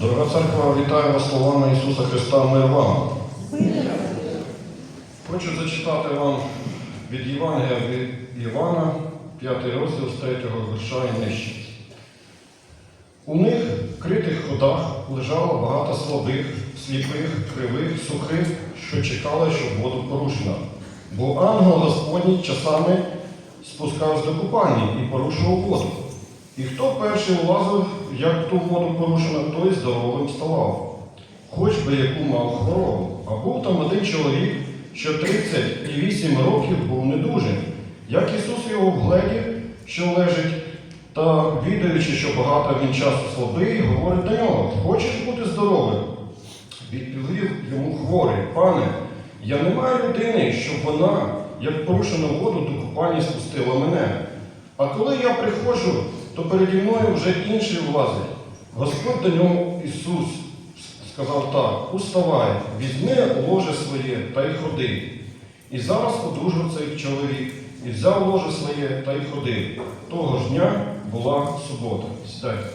Дорога церква, вітаю вас словами Ісуса Христа мир вам. Хочу зачитати вам від Євангелія від Івана, 5 розділ з 3 вірша і нижче. У них в критих ходах лежало багато слабих, сліпих, кривих, сухих, що чекали, щоб воду порушена. Бо ангел Господній часами спускався до купальні і порушував воду. І хто перший влазив, як ту воду порушено, той здоровим ставав, хоч би яку мав хворобу. А був там один чоловік, що 38 років був недужий. Як Ісус його вгледів, що лежить, та відаючи, що багато він часу слабий, говорить до нього: Хочеш бути здоровим? Відповів йому хворий, пане, я не маю людини, щоб вона, як порушену воду, до купальні спустила мене. А коли я приходжу, то переді мною вже інший влазить. Господь до нього Ісус сказав так: уставай, візьми ложе своє та й ходи. І зараз одужав цей чоловік, і взяв ложе своє та й ходив. Того ж дня була субота. Сідайте.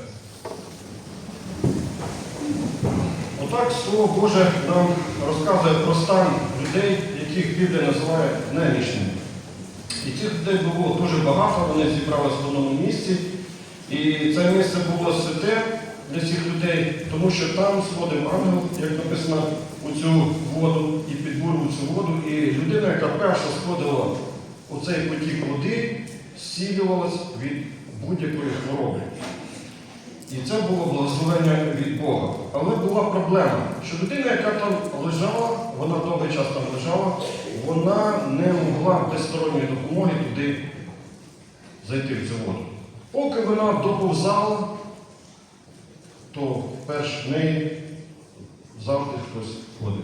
Отак Слово Боже нам розказує про стан людей, яких Біблія називає немічними. І цих людей було дуже багато, вони зібралися в одному місці. І це місце було святе для цих людей, тому що там сходив ангел, як написано, у цю воду і підбурив цю воду. І людина, яка перша сходила у цей потік води, зцілювалась від будь-якої хвороби. І це було благословення від Бога. Але була проблема, що людина, яка там лежала, вона довгий час там лежала, вона не могла без сторонньої допомоги туди зайти в цю воду. Поки вона доповзала, то перш неї завжди хтось ходив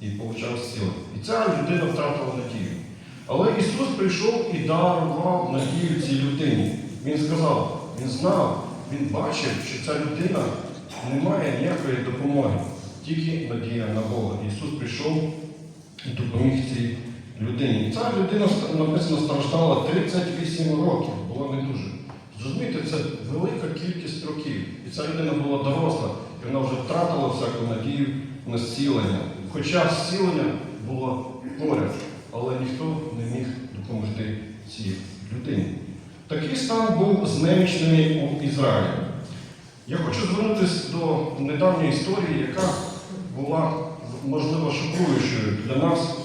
і получав сили. І ця людина втратила надію. Але Ісус прийшов і дарував надію цій людині. Він сказав, Він знав, Він бачив, що ця людина не має ніякої допомоги, тільки надія на Бога. Ісус прийшов і допоміг цій людині. Ця людина написано страждала 38 років, була недужа. Зрозумієте, це велика кількість років. І ця людина була доросла, і вона вже втратила всяку надію на зцілення. Хоча зцілення було поряд, але ніхто не міг допомогти цій людині. Такий стан був з немічними у Ізраїлі. Я хочу звернутися до недавньої історії, яка була, можливо, шокуючою для нас.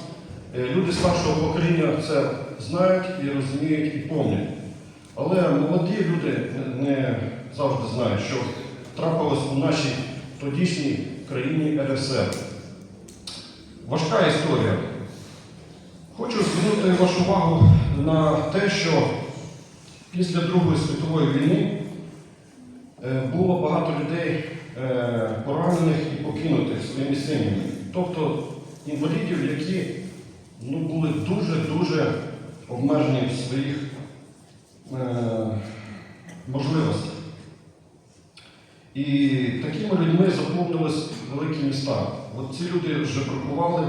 Е, Люди старшого покоління це знають і розуміють і пам'ятають. Але молоді люди не- завжди знають, що трапилось у нашій тодішній країні РСР. Важка історія. Хочу звернути вашу увагу на те, що після Другої світової війни е, було багато людей е, поранених і покинутих своїми сім'ями. Тобто інвалідів, які ну, були дуже-дуже обмежені в своїх е, можливостях. І такими людьми заповнились великі міста. От ці люди вже бракували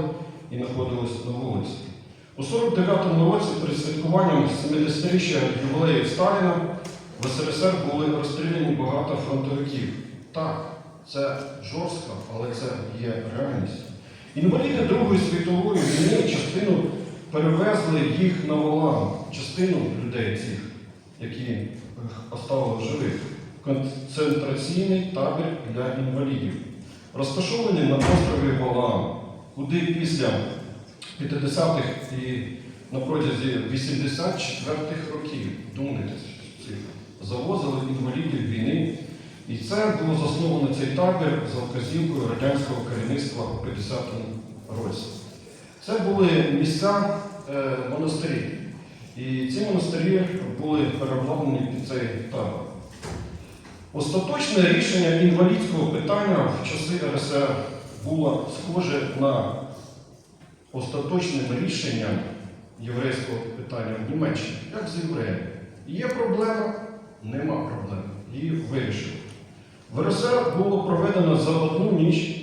і знаходились на вулиці. У 49-му році перед святкуванням 70-річчя ювілею Сталіна в СРСР були розстріляні багато фронтовиків. Так, це жорстко, але це є реальність. Інваліди Другої світової війни частину перевезли їх на волам, частину людей цих, які оставили в живих. Концентраційний табір для інвалідів, розташований на острові Валаам, куди після 50-х і на протязі 84-х років, думайте, завозили інвалідів війни. І це було засновано цей табір за вказівкою радянського керівництва у 50-му році. Це були місця е, монастирі. І ці монастирі були переобладнані під цей табор. Остаточне рішення інвалідського питання в часи РСР було схоже на остаточне рішення єврейського питання в Німеччині, як з євреями. Є проблема, нема проблем. Її вирішили. В РСР було проведено за одну ніч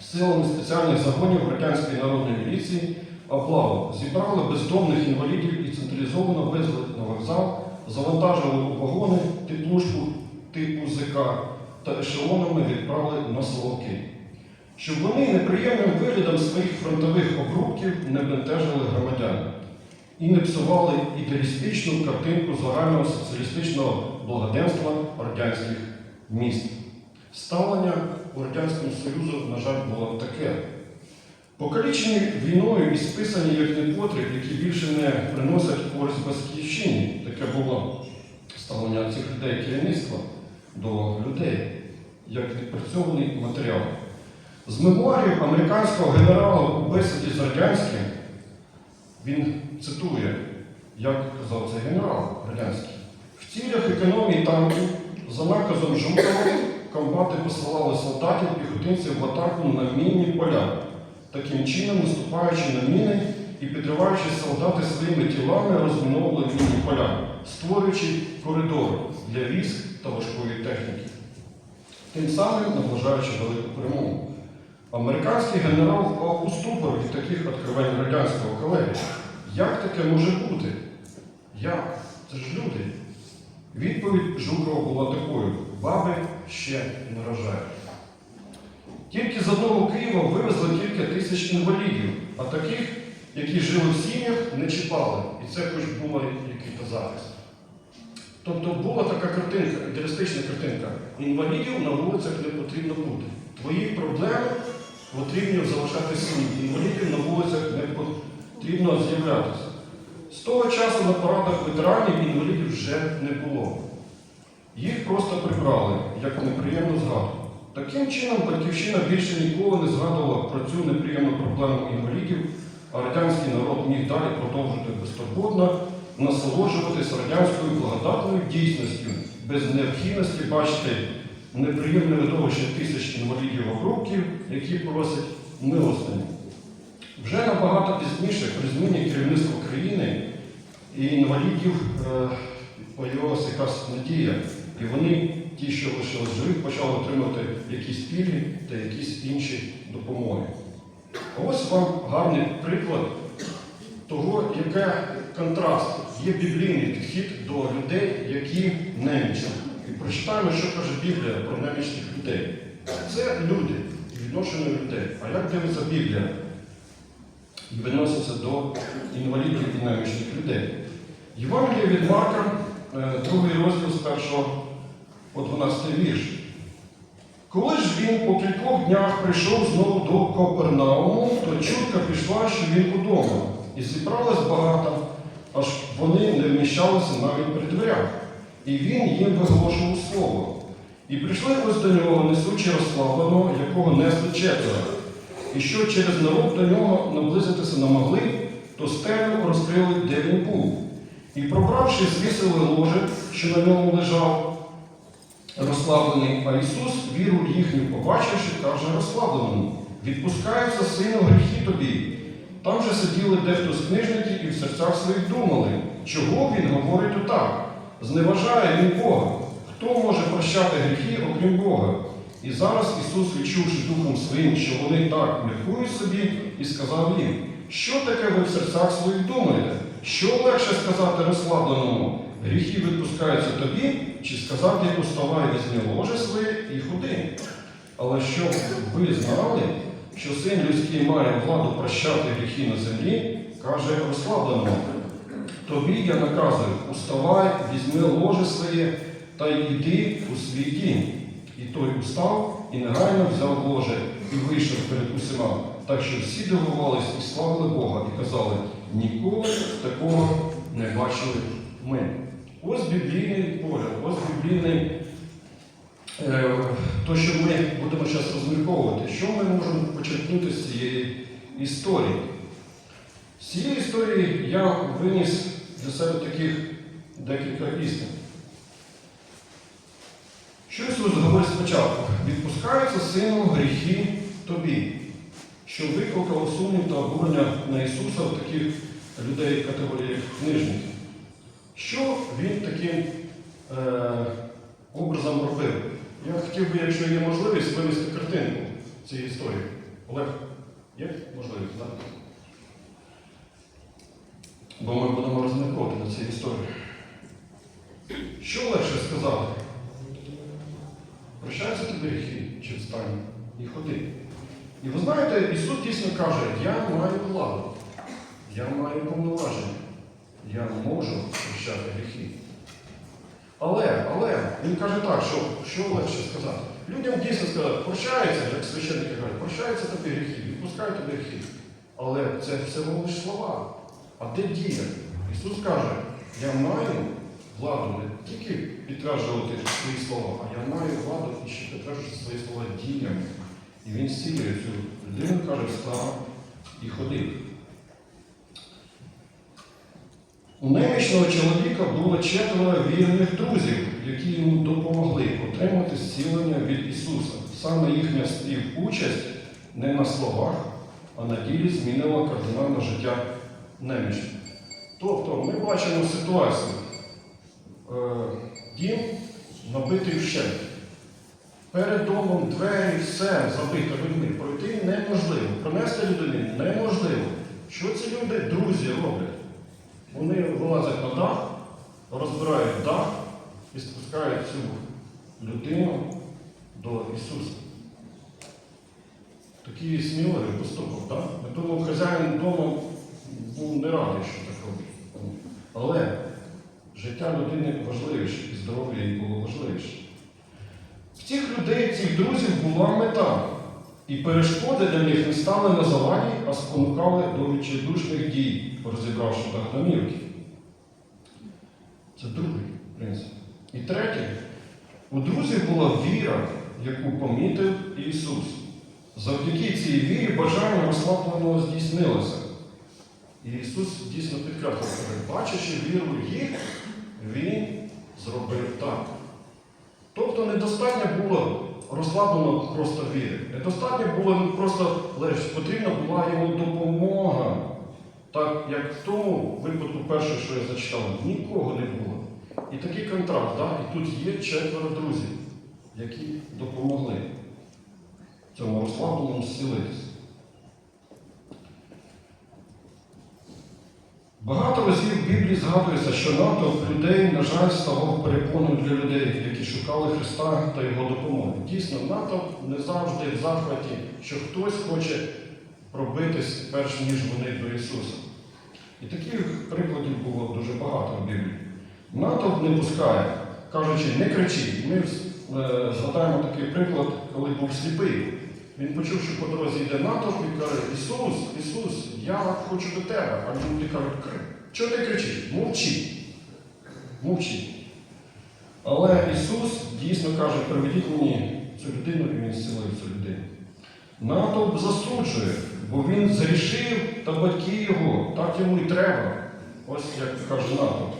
силами спеціальних загонів Радянської народної міліції облаву. Зібрали бездомних інвалідів і централізовано везли на вокзал, завантажили у вагони теплушку типу ЗК та ешелонами відправили на Соловки, щоб вони неприємним виглядом своїх фронтових обрубків не бентежили громадян і не псували ідеалістичну картинку загального соціалістичного благоденства радянських міст. Ставлення у Радянському Союзу, на жаль, було таке. Покалічені війною і списані як непотріб, які більше не приносять користь батьківщині, таке було ставлення цих людей керівництва до людей, як відпрацьований матеріал. З мемуарів американського генерала у бесіді з радянським він цитує, як казав цей генерал радянський. В цілях економії танків за наказом Жукова комбати посилали солдатів піхотинців в атаку на мінні поля, таким чином наступаючи на міни і підриваючи солдати своїми тілами, розміновували мінні поля, створюючи коридор для військ та важкої техніки, тим самим наближаючи велику перемогу. Американський генерал впав у ступор від таких відкривань радянського колеги. Як таке може бути? Як? Це ж люди. Відповідь Жукова була такою: баби ще не рожають. Тільки з одного Києва вивезли кілька тисяч інвалідів, а таких, які жили в сім'ях, не чіпали. І це хоч було якийсь захист. Тобто була така картинка, ідеалістична картинка. Інвалідів на вулицях не потрібно бути. Твої проблеми потрібно залишати самі. Інвалідів на вулицях не потрібно з'являтися. З того часу на порадах ветеранів інвалідів вже не було. Їх просто прибрали, як неприємну згадку. Таким чином, Батьківщина більше ніколи не згадувала про цю неприємну проблему інвалідів, а радянський народ міг далі продовжувати безтурботно насолоджуватись радянською благодатною дійсністю, без необхідності бачити неприємне видовище тисяч інвалідів обрубків, які просять милостині. Вже набагато пізніше, при зміні керівництва країни і інвалідів е, появилася якась надія. І вони, ті, що лишились живих, почали отримати якісь пільги та якісь інші допомоги. Ось вам гарний приклад того, який контраст є біблійний підхід до людей, які немічні. І прочитаємо, що каже Біблія про немічних людей. Це люди, відношення людей. А як дивиться Біблія? і відноситься до інвалідів і немічних людей. Євангеліє від Марка, е, другий розділ з 1 по 12 вірш. Коли ж він по кількох днях прийшов знову до Копернауму, то чутка пішла, що він удома, і зібралось багато, аж вони не вміщалися навіть при дверях. І він їм виголошував слово. І прийшли ось до нього, несучи розслабленого, якого несли четверо. І що через народ до нього наблизитися не могли, то стелю розкрили, де він був. І пробравши, звісили ложе, що на ньому лежав розслаблений, а Ісус, віру їхню побачивши, каже розслабленому, відпускаються сину гріхи тобі. Там же сиділи дехто з книжників і в серцях своїх думали, чого він говорить отак? Зневажає він Бога. Хто може прощати гріхи, окрім Бога? І зараз Ісус, відчувши Духом Своїм, що вони так міркують собі, і сказав їм, що таке ви в серцях своїх думаєте? Що легше сказати розслабленому, гріхи відпускаються тобі, чи сказати, уставай, візьми ложе своє і ходи? Але щоб ви знали, що син людський має владу прощати гріхи на землі, каже розслабленому. Тобі я наказую, уставай, візьми ложе своє та йди у свій дім. І той устав і негайно взяв ложе і вийшов перед усіма, так що всі дивувались і славили Бога, і казали, ніколи такого не бачили ми. Ось біблійний погляд, ось біблійний, е, то, що ми будемо зараз розмірковувати, що ми можемо почерпнути з цієї історії. З цієї історії я виніс для себе таких декілька істин. Що Ісус говорить спочатку? Відпускаються сину гріхи тобі, що викликало сумнів та обурення на Ісуса в таких людей категорії книжників. Що він таким е, образом робив? Я хотів би, якщо є можливість, винести картинку цієї історії. Олег, є можливість, так? Бо ми будемо розмірковувати на цій історії. Що легше сказати? прощаються тобі гріхи, чи встань і ходи. І ви знаєте, Ісус дійсно каже, я маю владу, я маю повноваження, я можу прощати гріхи. Але, але, він каже так, що, що легше сказати. Людям дійсно сказати, прощаються, як священники кажуть, прощаються тобі гріхи, відпускають тобі гріхи. Але це все лише слова. А де дія? Ісус каже, я маю владу не тільки підтверджувати свої слова, а я маю владу і ще підтверджувати свої слова діями. І він зцілює цю людину, каже, встав і ходив. У немічного чоловіка було четверо вірних друзів, які йому допомогли отримати зцілення від Ісуса. Саме їхня співучасть не на словах, а на ділі змінила кардинально життя немічного. Тобто ми бачимо ситуацію. Е, Дім набитий вщент. Перед домом двері, все забито людьми. Пройти неможливо. Пронести людині неможливо. Що ці люди, друзі, роблять? Вони вилазять на дах, розбирають дах і спускають цю людину до Ісуса. Такий сміливий поступок, так? Я думаю, хазяїн дому був не радий, що так робить. Але життя людини важливіше, і здоров'я їй було важливіше. В цих людей, цих друзів була мета. І перешкоди для них не стали на заваді, а спонукали до відчайдушних дій, розібравши так домівки. Це другий принцип. І третє, у друзів була віра, яку помітив Ісус. Завдяки цій вірі бажання розслабленого здійснилося. І Ісус дійсно підкреслив, бачачи віру їх, Він зробив так. Тобто недостатньо було розслаблено просто віри. Недостатньо було просто лише потрібна була його допомога. Так як в тому випадку перше, що я зачитав, нікого не було. І такий контракт, да? і тут є четверо друзів, які допомогли цьому розслабленому зцілитися. Багато разів в Біблії згадується, що натовп людей, на жаль, ставав перепоною для людей, які шукали Христа та Його допомоги. Дійсно, натовп не завжди в захваті, що хтось хоче пробитись перш ніж вони до Ісуса. І таких прикладів було дуже багато в Біблії. Натовп не пускає, кажучи, не кричіть. Ми е, згадаємо такий приклад, коли був сліпий. Він почув, що по дорозі йде натовп і каже, Ісус, Ісус, я хочу до тебе. А люди кажуть, «Кри- чого ти кричиш? Мовчи. Мовчи. Але Ісус дійсно каже, приведіть мені цю людину, і він зцілив цю людину. Натовп засуджує, бо він зрішив та батьки його, так йому і треба. Ось як каже натовп.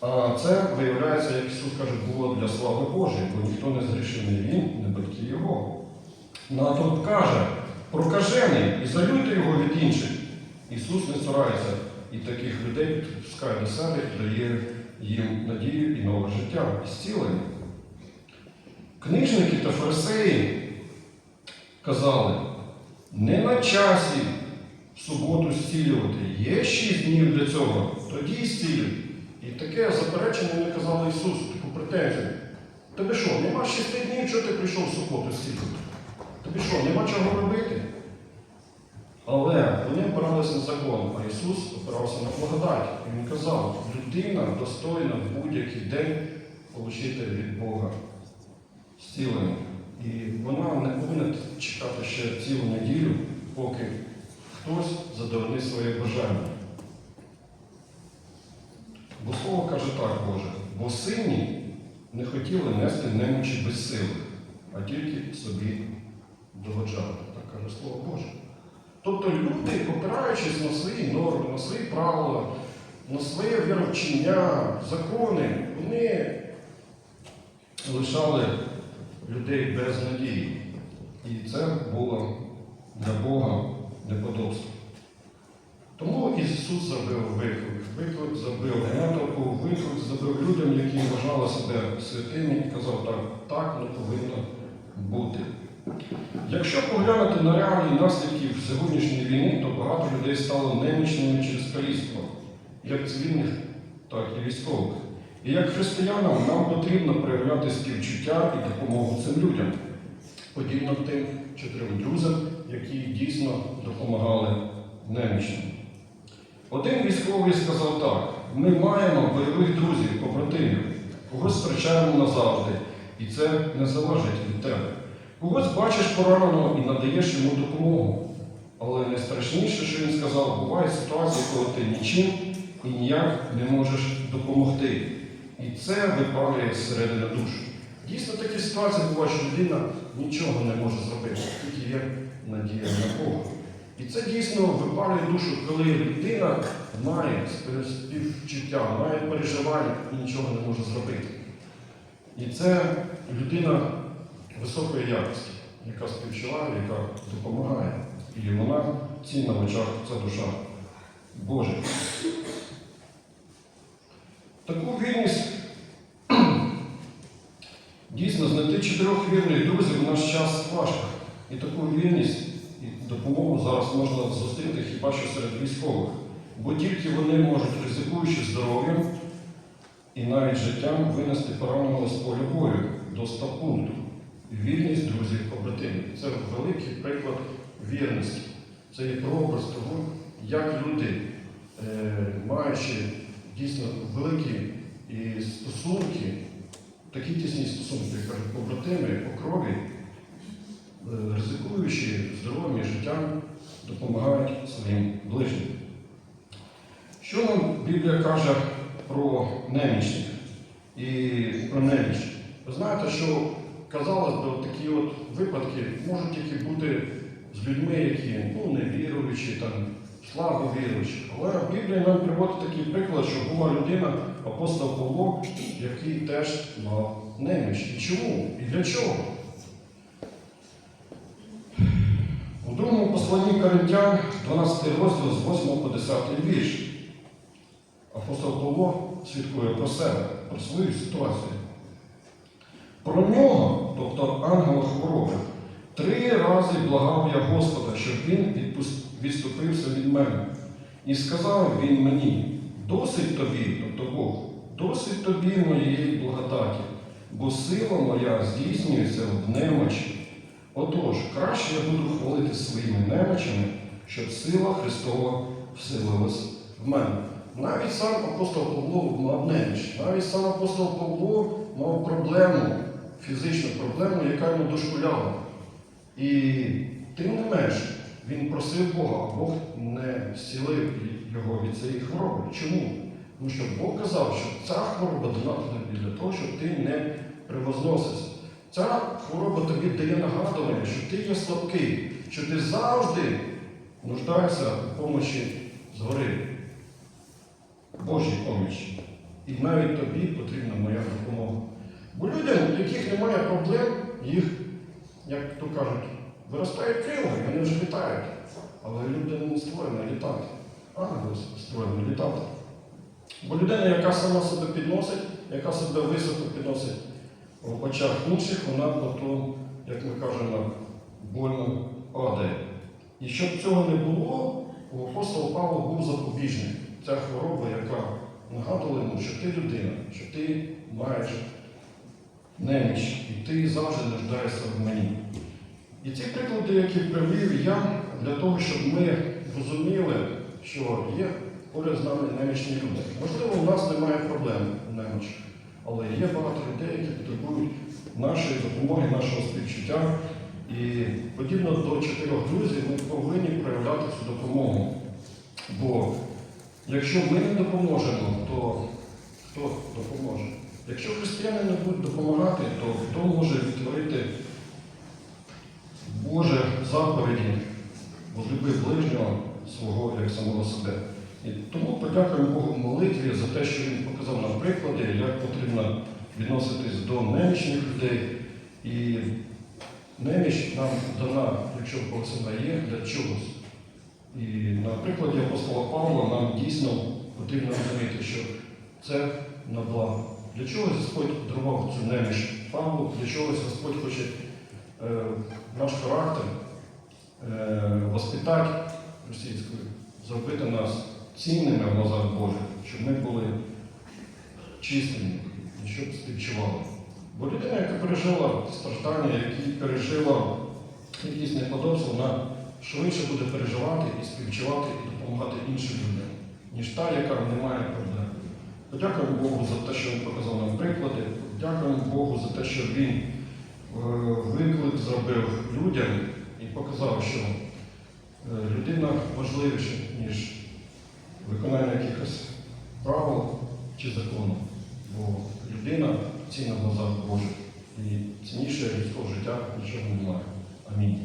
А це, виявляється, як Ісус каже, було для слави Божої, бо ніхто не зрішив ні він, ні батьки його. Натовп каже, прокажений залюйте його від інших. Ісус не цурається і таких людей підпускає до себе і дає їм надію і нове життя, і зцілення. Книжники та фарисеї казали, не на часі в суботу зцілювати, є шість днів для цього, тоді зцілюй. І таке заперечення вони казали Ісусу, таку претензію. Тобі що, нема шести днів, чого ти прийшов в суботу зцілювати? Тобі що, нема чого робити? Але вони опиралися на закон, а Ісус опирався на благодать. Він казав, людина достойна в будь-який день отримати від Бога зцілення. І вона не повинна чекати ще цілу неділю, поки хтось задовольнить своє бажання. Бо слово каже так, Боже, бо сині не хотіли нести немочі без сили, а тільки собі догоджали. Так каже Слово Боже. Тобто люди, опираючись на свої норми, на свої правила, на своє віровчення, закони, вони лишали людей без надії. І це було для Бога неподобство. Тому Ісус зробив виклик. Виклик зробив натовпу, виклик зробив людям, які вважали себе святими, і казав, так, так не повинно бути. Якщо поглянути на реалії наслідків сьогоднішньої війни, то багато людей стало немічними через каліцтво, як цивільних, так і військових. І як християнам нам потрібно проявляти співчуття і допомогу цим людям, подібно тим чотирьом друзям, які дійсно допомагали немічним. Один військовий сказав так: ми маємо бойових друзів, побратимів, когось втрачаємо назавжди, і це не залежить від тебе. Когось бачиш пораненого і надаєш йому допомогу. Але найстрашніше, що він сказав, бувають ситуації, коли ти нічим і ніяк не можеш допомогти. І це випалює зсередини душу. Дійсно, такі ситуації бувають, що людина нічого не може зробити, тільки є надія на Бога. І це дійсно випалює душу, коли людина має співчуття, має переживання і нічого не може зробити. І це людина високої якості, яка співчуває, яка допомагає. І вона цінна в очах ця душа Божа. Таку вірність дійсно знайти чотирьох вірних друзів в наш час важко. І таку вірність і допомогу зараз можна зустріти хіба що серед військових. Бо тільки вони можуть, ризикуючи здоров'ям і навіть життям, винести пораненого з поля бою до стапункту. Вірність друзів побратимів. Це великий приклад вірності. Це є прообраз того, як люди, е, маючи дійсно великі і стосунки, такі тісні стосунки, як кажуть, побратими по крові, е, ризикуючи здоров'ям і життям, допомагають своїм ближнім. Що нам Біблія каже про немічних і про неміч? Ви знаєте, що казалось би, такі от випадки можуть тільки бути з людьми, які ну, не віруючі, там, слабо віруючі. Але Біблія нам приводить такий приклад, що була людина, апостол Павло, який теж мав неміч. І чому? І для чого? У другому посланні Коринтян, 12 розділ з 8 по 10 вірш. Апостол Павло свідкує про себе, про свою ситуацію. Про нього, тобто ангела хвороби, три рази благав я Господа, щоб він відступився від мене. І сказав він мені: досить тобі, тобто Бог, досить тобі моєї благодаті, бо сила моя здійснюється в немочі. Отож, краще я буду хвалити своїми немочами, щоб сила Христова вселилась в мене. Навіть сам апостол Павло мав неміч, навіть сам апостол Павло мав проблему, фізичну проблему, яка йому дошкуляла. І тим не менш, він просив Бога, а Бог не зцілив його від цієї хвороби. Чому? Тому що Бог казав, що ця хвороба дана тобі для того, щоб ти не превозносився. Ця хвороба тобі дає нагадування, що ти є слабкий, що ти завжди нуждаєшся у помочі згори. Божій помічі. І навіть тобі потрібна моя допомога. Бо людям, у яких немає проблем, їх, як то кажуть, виростають крила, і вони вже літають. Але люди не створені літати. Ангели створені літати. Бо людина, яка сама себе підносить, яка себе високо підносить в очах інших, вона потім, як ми кажемо, больно падає. І щоб цього не було, у апостола Павла був запобіжник. Ця хвороба, яка нагадувала йому, що ти людина, що ти маєш неміч, і ти завжди нуждаєшся в мені. І ці приклади, які привів я, для того, щоб ми розуміли, що є поряд з нами немічні люди. Можливо, у нас немає проблем немочі, але є багато людей, які потребують нашої допомоги, нашого співчуття. І подібно до чотирьох друзів, ми повинні проявляти цю допомогу. Бо якщо ми не допоможемо, то хто допоможе? Якщо християни не будуть допомагати, то хто може відтворити Боже заповіді, возлюби ближнього свого як самого себе. І тому подякуємо Богу в молитві за те, що Він показав нам приклади, як потрібно відноситись до немічних людей. І неміч нам дана, якщо Бог це дає, для чогось. І на прикладі апостола Павла нам дійсно потрібно розуміти, що це на благо. Для чогось Господь дарував цю неміч Павлу, для чогось Господь хоче е, наш характер е, воспитати російською, зробити нас цінними в глазах Божих, щоб ми були чистими, щоб співчували. Бо людина, яка пережила страждання, яка пережила якісь неподобства, вона швидше буде переживати і співчувати і допомагати іншим людям, ніж та, яка не має проблем. Подякуємо Богу за те, що Він показав нам приклади. Дякуємо Богу за те, що Він е, виклик зробив людям і показав, що е, людина важливіша, ніж виконання якихось правил чи закону. Бо людина цінна в глазах Божих. І цінніше людського життя нічого немає. Амінь.